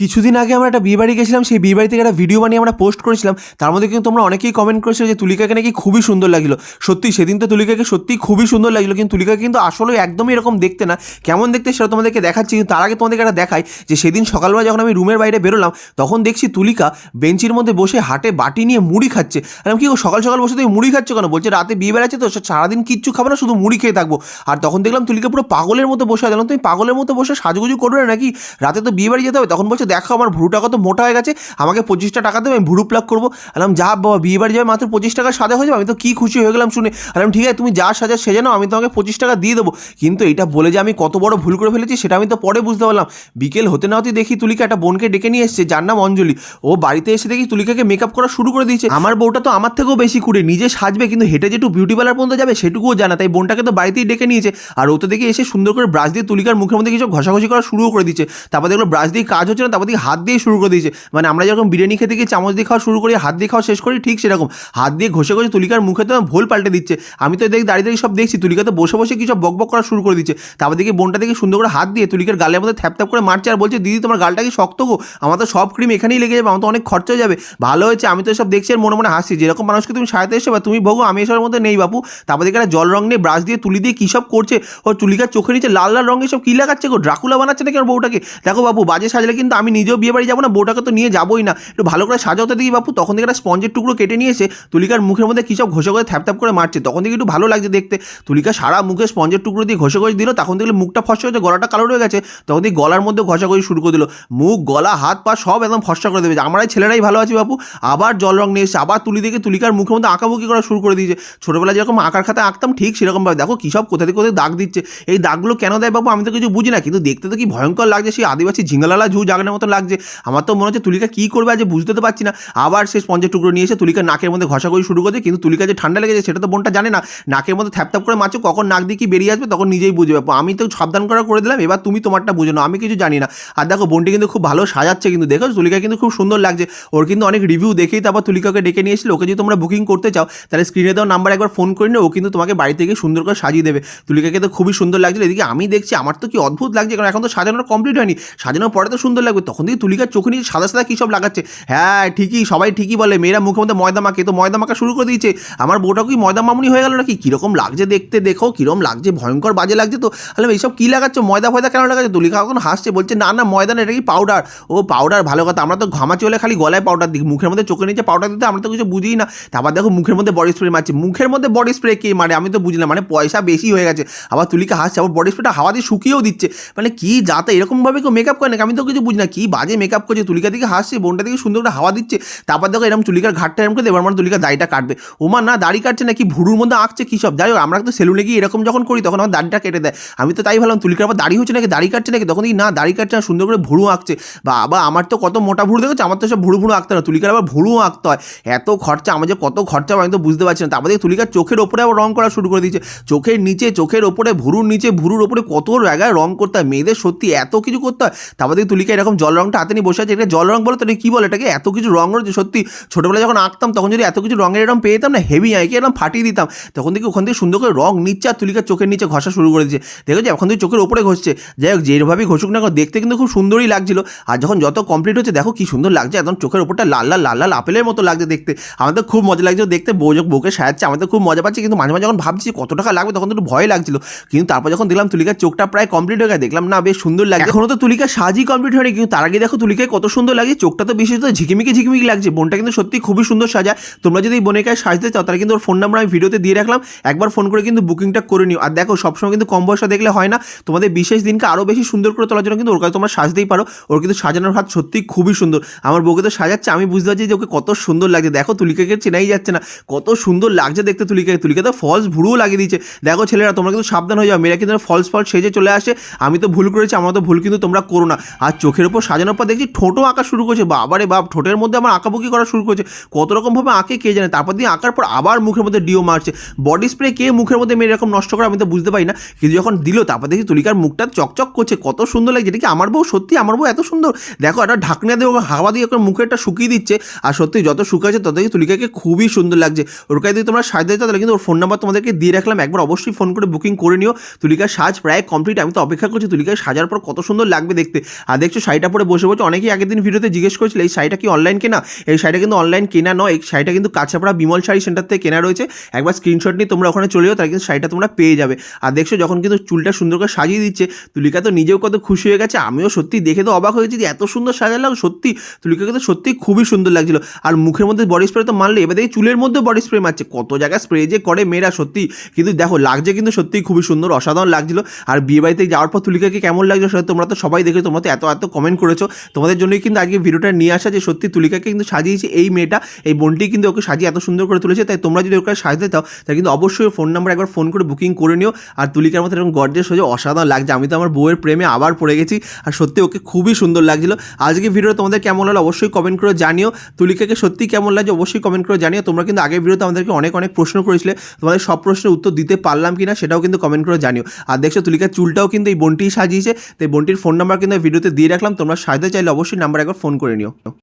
কিছুদিন আগে আমরা একটা বিয়ে বাড়ি গেছিলাম, সেই বিয়ে বাড়ি থেকে একটা ভিডিও বানিয়ে আমরা পোস্ট করেছিলাম। তার মধ্যে কিন্তু তোমরা অনেকেই কমেন্ট করেছ যে তুলিকাকে নাকি খুবই সুন্দর লাগল। সত্যি, সেদিন তো তুলিকাকে সত্যি খুবই সুন্দর লাগল, কিন্তু তুলিকা কিন্তু আসলে একদমই এরকম দেখতে না। কেমন দেখতে সেটা তোমাদেরকে দেখাচ্ছি, কিন্তু তার আগে তোমাদেরকে একটা দেখাই যে সেদিন সকালবেলা যখন আমি রুমের বাইরে বেরোলাম, তখন দেখছি তুলিকা বেঞ্চির মধ্যে বসে হাটে বাটি নিয়ে মুড়ি খাচ্ছে। আর আমি কি সকাল সকাল বসে তুমি মুড়ি খাচ্ছ কেন? বলছে, রাতে বিয়ে বেড়াচ্ছে তো সারাদিন কিচ্ছু খাব না, শুধু মুড়ি খেয়ে থাকব। আর তখন দেখলাম তুলিকা পুরো পাগলের মতো বসে আছে। তুমি পাগলের মতো বসে সাজুগুজু করবে নাকি? রাতে তো বিয়ে বাড়ি যেতে হবে। তখন বলছে দেখো আমার ভুরুটা কত মোটা হয়ে গেছে, আমাকে পঁচিশটা টাকা দেবে, আমি ভুরু প্লাক করব। আলাম যা বাবা, বিয়ে বাড়ি যাবে, মাত্র পঁচিশ টাকা সাজা হয়ে যাবে, আমি তো কী খুশি হয়ে গেলাম শুনে। আলাম ঠিক আছে, তুমি যা সাজা সেজে নাও, আমি তোমাকে পঁচিশ টাকা দিয়ে দেবো। কিন্তু এটা বলে যে আমি কত বড় ভুল করে ফেলেছি, সেটা আমি তো পরে বুঝতে পারলাম। বিকেল হতে না হতে দেখি তুলিকা একটা বোনকে ডেকে নিয়ে এসছে, যার নাম অঞ্জলি। ও বাড়িতে এসে দেখি তুলিকাকে মেকআপ করা শুরু করে দিয়েছে। আমার বউটা তো আমার থেকেও বেশি কুড়ে, নিজে সাজবে, কিন্তু হেঁটে যেটু বিউটি পার্লার পর্যন্ত যাবে, সেটুকুও জানা তাই বোনটাকে তো বাড়িতেই ডেকে নিয়েছে। আর ও তো দেখি এসে সুন্দর করে ব্রাশ দিয়ে তুলিকার মুখের মধ্যে কিছু ঘষাঘষি করা শুরু করে দিচ্ছে তারপর দেখল ব্রাশ দিয়ে কাজ হচ্ছে না তারপর দিকে হাত দিয়ে শুরু করে দিয়েছে। মানে আমরা যখন বিরিয়ানি খেতে গিয়ে চামচ দিয়ে খাওয়া শুরু করি, হাত দিয়ে খাওয়া শেষ করি, ঠিক সেরকম। হাত দিয়ে ঘষে ঘষে তুলিকার মুখে তো ভোল পাল্টে দিচ্ছে। আমি তো দেখি, দাঁড়িয়ে দাঁড়িয়ে সব দেখছি তুলিকা তো বসে বসে কিছু বক বক করা শুরু করে দিচ্ছে। তারপর দিকে বোনটা দেখে সুন্দর করে হাত দিয়ে তুলিকার গালের মধ্যে থ্যাপ থ্যাপ করে মারছে আর বলছে, দিদি, তোমার গালটা কি শক্ত গো? আমার তো সব ক্রিম এখানেই লেগে যাবে, আমার তো অনেক খরচা হয়ে যাবে। ভালো হয়েছে, আমি তো সব দেখছি আর মনে মনে হাসছি। যেরকম মানুষকে তুমি সাজাতে এসে বা তুমি ভোগো আমি এসবের মধ্যে নেই বাপু। তারপর দিকে একটা জল রং নিয়ে ব্রাশ দিয়ে তুলি দিয়ে কী সব করছে। ও তুলিকার চোখের নিচে লাল লাল রঙের সব কী লাগাচ্ছে গো? ড্রাকুলা বানাচ্ছে না কেন বউটাকে? দেখো বাবু বাজে সাজলে কিন্তু আমি নিজেও বিয়ে বাড়ি যাব না, বউটাকে তো নিয়ে যাবোই না। একটু ভালো করে সাজাতে দেখি বাপু। তখন থেকে একটা স্পঞ্জের টুকরো কেটে নিয়ে এসে তুলিকার মুখের মধ্যে কী সব ঘষে ঘষে থ্যাপ করে মারছে। তখন থেকে একটু ভালো লাগছে দেখতে। তুলিকা সারা মুখে স্পঞ্জের টুকরো দিয়ে ঘষে ঘষে দিল, তখন দেখলে মুখটা ফসা হয়েছে গলাটা কালো হয়ে গেছে। তখন থেকে গলার মধ্যে ঘষা ঘষাঘষি শুরু করে দিল। মুখ, গলা, হাত, পা সব একদম ফসা করে দেবে আমরাই ছেলেরাই ভালো আছি বাপু। আবার জল রং নিয়ে এসে আবার তুলি দেখে তুলিকার মুখের মধ্যে আঁকাবুকি করা শুরু করে দিয়েছে। ছোটোবেলায় যেরকম আঁকার খাতা আঁকতাম, ঠিক সেরকমভাবে দেখো কী সব কোথা থেকে কোথায় দাগ দিচ্ছে। এই দাগগুলো কেন দেয় বাবু আমি তো কিছু বুঝি না। কিন্তু দেখতে তো কি ভয়ঙ্কর লাগছে। সেই আদিবাসী ঝিঙ্গালালা ঝু জাগানোর মতো লাগছে। আমার তো মনে হচ্ছে তুলিকা কী করবে আজ বুঝতে তো পারছি না। আবার সে স্পঞ্জের টুকরো নিয়ে এসে তুলিকার নাকের মধ্যে ঘষা করে শুরু করছে, কিন্তু তুলিকা যে ঠান্ডা লেগেছে সেটা তো বোনটা জানে না। নাকের মধ্যে থ্যাপ থ্যাপ করে মারছো, কখন নাক দিয়ে কি বেরিয়ে আসবে তখন নিজেই বুঝবে। বাপু। আমি তো সাবধান করা করে দিলাম, এবার তুমি তোমারটা বুঝো না আমি কিছু জানি না। আর দেখো, বোনটি কিন্তু খুব ভালো সাজাচ্ছে কিন্তু, দেখো তুলিকা কিন্তু খুব সুন্দর লাগছে। ওর কিন্তু অনেক রিভিউ দেখেই তারপর তুলিকাকে ডেকে নিয়ে এসেছিল, ওকে যদি তোমরা বুকিং করতে চাও, তাহলে স্ক্রিনে দেওয়া নাম্বার একবার ফোন করে নিও, ও কিন্তু তোমাকে বাড়ি থেকে সুন্দর করে সাজিয়ে দেবে। তুলিকাকে তো খুবই সুন্দর লাগছিল, এদিকে আমি দেখছি, আমার তো কি অদ্ভুত লাগছে, কারণ এখন তো সাজানোর কমপ্লিট হয়নি। সাজানোর পরে তো সুন্দর লাগবে। তখন থেকে তুলিকার চোখে নিয়ে সাদা সাদা কী সব লাগাচ্ছে? হ্যাঁ ঠিকই, সবাই ঠিকই বলে, মেয়েরা মুখের মধ্যে ময়দা মাখে, তো ময়দা মাখা শুরু করে দিয়েছে। আমার বউটা কি ময়দা মামুনি হয়ে গেল নাকি? কীরকম লাগছে দেখতে, দেখো কীরকম লাগছে, ভয়ঙ্কর বাজে লাগছে তো। তাহলে এইসব কী লাগাচ্ছ? ময়দা ফয়দা কেন লাগাচ্ছে? তুলিকা এখন হাসছে, বলছে, না না, ময়দা না, এটা কি পাউডার ও পাউডার ভালো কথা, আমরা তো ঘামাচি হলে খালি গলায় পাউডার দিই, মুখের মধ্যে চোখে নিচে পাউডার দিতে আমরা তো কিছু বুঝি না। তারপর দেখো মুখের মধ্যে বডি স্প্রে মারছে, মুখের মধ্যে বডি স্প্রে কে মারে? আমি তো বুঝলাম মানে পয়সা বেশি হয়ে গেছে। আবার তুলিকা হাসছে, আবার বডি স্প্রেটা হাওয়া দিয়ে শুকিয়েও দিচ্ছে। মানে কি যাতে এরকমভাবে কেউ মেকআপ করে না আমি তো কিছু বুঝি না। কি বাজে মেকআপ করছে, তুলিকা দিকে হাসছে, বোনটা দিকে সুন্দর করে হাওয়া দিচ্ছে। তারপর দেখো এরকম তুলিকার ঘাটটা এরকম করে এবার মানে তুলিকা দাড়িটা কাটবে। ওমা, না, দাড়ি কাটছে নাকি? ভুরুর মধ্যে আঁকছে কী সব? যাই হোক, আমরা তো সেলুনে গিয়ে এরকম যখন করি, তখন আমার দাড়িটা কেটে দেয়। আমি তো তাই ভাবলাম, তুলিকার আবার দাড়ি হচ্ছে নাকি? দাড়ি কাটছে নাকি? তখন দেখি না, দাড়ি কাটছে না, সুন্দর করে ভুরু আঁকছে। বা আবার আমার তো কত মোটা ভুরু দেখেছে? আমার তো সব ভুরু ভুরু আঁকতে না। তুলিকার আবার ভুরু আঁকতে হয়। এত খরচা, আমার যে কত খরচা আমি তো বুঝতে পারছি না। তারপর দেখি তুলিকার চোখের ওপরে আবার রং করা শুরু করে দিয়েছে। চোখের নিচে, চোখের ওপরে, ভুরুর নিচে, ভুরুর ওপরে কত জায়গায় রং করতে হয়। মেয়েদের সত্যি এত কিছু করতে হয়। তারপর দেখি তুলিকা এরকম জল রঙটা হাতে নিয়ে বসে আছে এটা জল রঙ বলে, তো কী বলে? এটাকে এত কিছু রঙ রয়েছে, সত্যি। ছোটোবেলায় যখন আঁকতাম, তখন যদি এত কিছু রঙের এরকম পেতাম না হেভি আঁকে, এরকম ফাটিয়ে দিতাম, তখন থেকে ওখান থেকে সুন্দর করে রং নিচ্ছে আর তুলিকার চোখের নিচে ঘষা শুরু করে দিচ্ছে দেখো যে এখন থেকে চোখের ওপরে ঘষছে। যাই হোক, যেভাবেই ঘষুক না দেখতে কিন্তু খুব সুন্দরই লাগছিল। আর যখন যত কমপ্লিট হচ্ছে, দেখো কি সুন্দর লাগছে, একদম চোখের ওপরটা লাল লাল লাল লাল আপেলের মতো লাগছে দেখতে। আমাদের খুব মজা লাগছে দেখতে, বউ বউকে সাজাচ্ছে আমাদের খুব মজা পাচ্ছি, কিন্তু মাঝে মাঝে যখন ভাবছি কত টাকা লাগবে, তখন একটু ভয় লাগছিল। কিন্তু তারপর যখন দেখলাম তুলিকার চোখটা প্রায় কমপ্লিট হয়ে গেছে, দেখলাম না, বেশ সুন্দর লাগে এখনও তো তুলিকার সাজই কমপ্লিট হয়নি, কিন্তু তার আগে দেখো তুলিকায় কত সুন্দর লাগে, চোখটা তো বিশেষ বিশেষত ঝিকিমিকি ঝিকিমিকি লাগছে, বোনটা কিন্তু সত্যি খুবই সুন্দর সাজায় তোমরা যদি বোনের কাছে সাজতে চাও, তাহলে কিন্তু ওর ফোন নাম্বার আমি ভিডিওতে দিয়ে রাখলাম, একবার ফোন করে কিন্তু বুকিংটা করে নিও। আর দেখো, সবসময় কিন্তু কম বয়সা দেখলে হয় না, তোমাদের বিশেষ দিনকে আরও বেশি সুন্দর করে তোলার জন্য কিন্তু ওর কাছে তোমরা সাজতেই পারো। ওর কিন্তু সাজানোর হাত সত্যি খুবই সুন্দর। আমার বউকে তো সাজাচ্ছে, আমি বুঝতে পারছি যে ওকে কত সুন্দর লাগছে। দেখো, তুলিকাকে চেনাই যাচ্ছে না, কত সুন্দর লাগছে দেখতে তুলিকাকে। তুলিকা তো ফলস ভুরুও লাগিয়ে দিয়েছে। দেখো ছেলেরা, তোমরা কিন্তু সাবধান হয়ে যাও, মেয়েরা কিন্তু ফলস ফলস সেজে চলে আসে। আমি তো ভুল করেছি, আমার তো ভুল কিন্তু তোমরা করো না। আর চোখের উপর সাজানোর পর দেখছি ঠোঁটও আঁকা শুরু করেছে। বাবারে বাপ, ঠোঁটের মধ্যে আমার আঁকাবুকি করা শুরু করেছে। কত রকমভাবে আঁকে কে জানে? তারপর দিয়ে আঁকার পর আবার মুখের মধ্যে ডিও মারছে। বডি স্প্রে কে মুখের মধ্যে মেয়ে এরকম নষ্ট করে আমি তো বুঝতে পারি না। কিন্তু যখন দিল, তারপর দেখি তুলিকার মুখটা চকচক করছে। কত সুন্দর লাগছে। এটা কি আমার বউ? সত্যি আমার বউ এত সুন্দর। দেখো, একটা ঢাকনা দিয়ে হাওয়া দিয়ে ওকে মুখেরটা শুকিয়ে দিচ্ছে। আর সত্যি যত শুকাচ্ছে তত দেখি তুলিকাকে খুবই সুন্দর লাগছে। ওর কাছে যদি তোমরা সাজ দিতে তাহলে কিন্তু ওর ফোন নাম্বার তোমাদেরকে দিয়ে রাখলাম। একবার অবশ্যই ফোন করে বুকিং করে নিও। তুলিকার সাজ প্রায় কমপ্লিট আমি তো অপেক্ষা করছি তুলিকার সাজার পর কত সুন্দর লাগবে দেখতে। আর দেখছ, শাড়িটা শাড়িটা পরে বসে বসে অনেকেই আগের দিন ভিডিওতে জিজ্ঞেস করেছিল, এই শাড়িটা কি অনলাইন কেনা? এই শাড়িটা কিন্তু অনলাইন কেনা নয়, এই শাড়িটা কিন্তু কাছাপাড়া বিমল শাড়ি সেন্টার থেকে কেনা রয়েছে। একবার স্ক্রিনশট নিয়ে তোমরা ওখানে চলে যাও, তাহলে কিন্তু শাড়িটা তোমরা পেয়ে যাবে। আর দেখছ, যখন কিন্তু চুলটা সুন্দর করে সাজিয়ে দিচ্ছে, তুলিকা তো নিজেও কত খুশি হয়ে গেছে, আমিও সত্যি দেখে তো অবাক হয়েছি যে এত সুন্দর সাজালাম সত্যি তুলিকাকে তো সত্যি খুবই সুন্দর লাগছিল। আর মুখের মধ্যে বডি স্প্রে তো মারলে এবার দেখি চুলের মধ্যে বডি স্প্রে মারছে, কত জায়গায় স্প্রে যে করে মেয়েরা সত্যি কিন্তু দেখো, লাগছে কিন্তু সত্যিই খুবই সুন্দর, অসাধারণ লাগছিল। আর বিয়ে বাড়িতে যাওয়ার পর তুলিকাকে কেমন লাগল সেটা তোমরা তো সবাই দেখে তোমরা তো এত এত কমেন্ট করেছ। তোমাদের জন্যই কিন্তু আজকে ভিডিওটা নিয়ে আসা যে সত্যি তুলিকাকে কিন্তু সাজিয়েছে এই মেয়েটা, এই বোনটি কিন্তু ওকে সাজিয়ে এত সুন্দর করে তুলেছে। তাই তোমরা যদি ওকে সাজতে চাও তাহলে কিন্তু অবশ্যই ফোন নাম্বার একবার ফোন করে বুকিং করে নিও। আর তুলিকার মতো এরকম গর্জেস হয়ে অসাধারণ লাগছে। আমি তো আমার বউয়ের প্রেমে আবার পড়ে গেছি, আর সত্যি ওকে খুবই সুন্দর লাগছিল। আজকে ভিডিও তোমাদের কেমন হলো অবশ্যই কমেন্ট করে জানিও। তুলিকাকে সত্যি কেমন লাগছে অবশ্যই কমেন্ট করে জানিও। তোমরা কিন্তু আগের ভিডিওতে আমাদেরকে অনেক অনেক প্রশ্ন করেছিলে। তোমাদের সব প্রশ্নের উত্তর দিতে পারলাম কিনা সেটাও কিন্তু কমেন্ট করে জানিও। আর দেখছ তুলিকার চুলটাও কিন্তু এই বোনটিই সাজিয়েছে। তো এই বোনটির ফোন নাম্বার কিন্তু ভিডিওতে দিয়ে রাখলাম। তোমরা সাজতে চাইলে অবশ্যই নাম্বার একবার ফোন করে নিও।